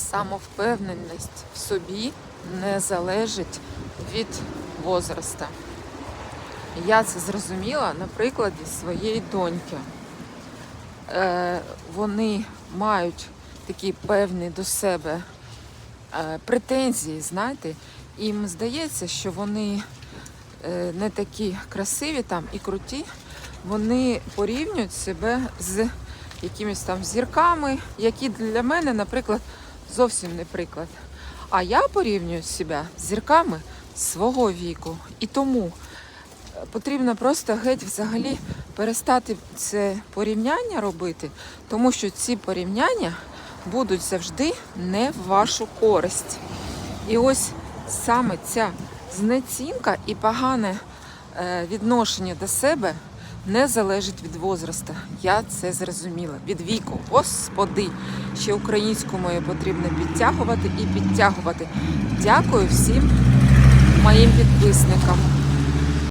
самовпевненість в собі не залежить від возраста. Я це зрозуміла на прикладі своєї доньки. Е, вони мають такі певні до себе е, претензії, знаєте, їм здається, що вони е, не такі красиві там і круті, вони порівнюють себе з якимись там зірками, які для мене, наприклад, зовсім не приклад. А я порівнюю себе з зірками свого віку. І тому е, потрібно просто геть взагалі перестати це порівняння робити, тому що ці порівняння будуть завжди не в вашу користь. І ось саме ця знецінка і погане е, відношення до себе не залежить від возраста. Я це зрозуміла. Від віку. Господи, ще українську мою потрібно підтягувати і підтягувати. Дякую всім моїм підписникам.